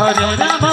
Hare Hare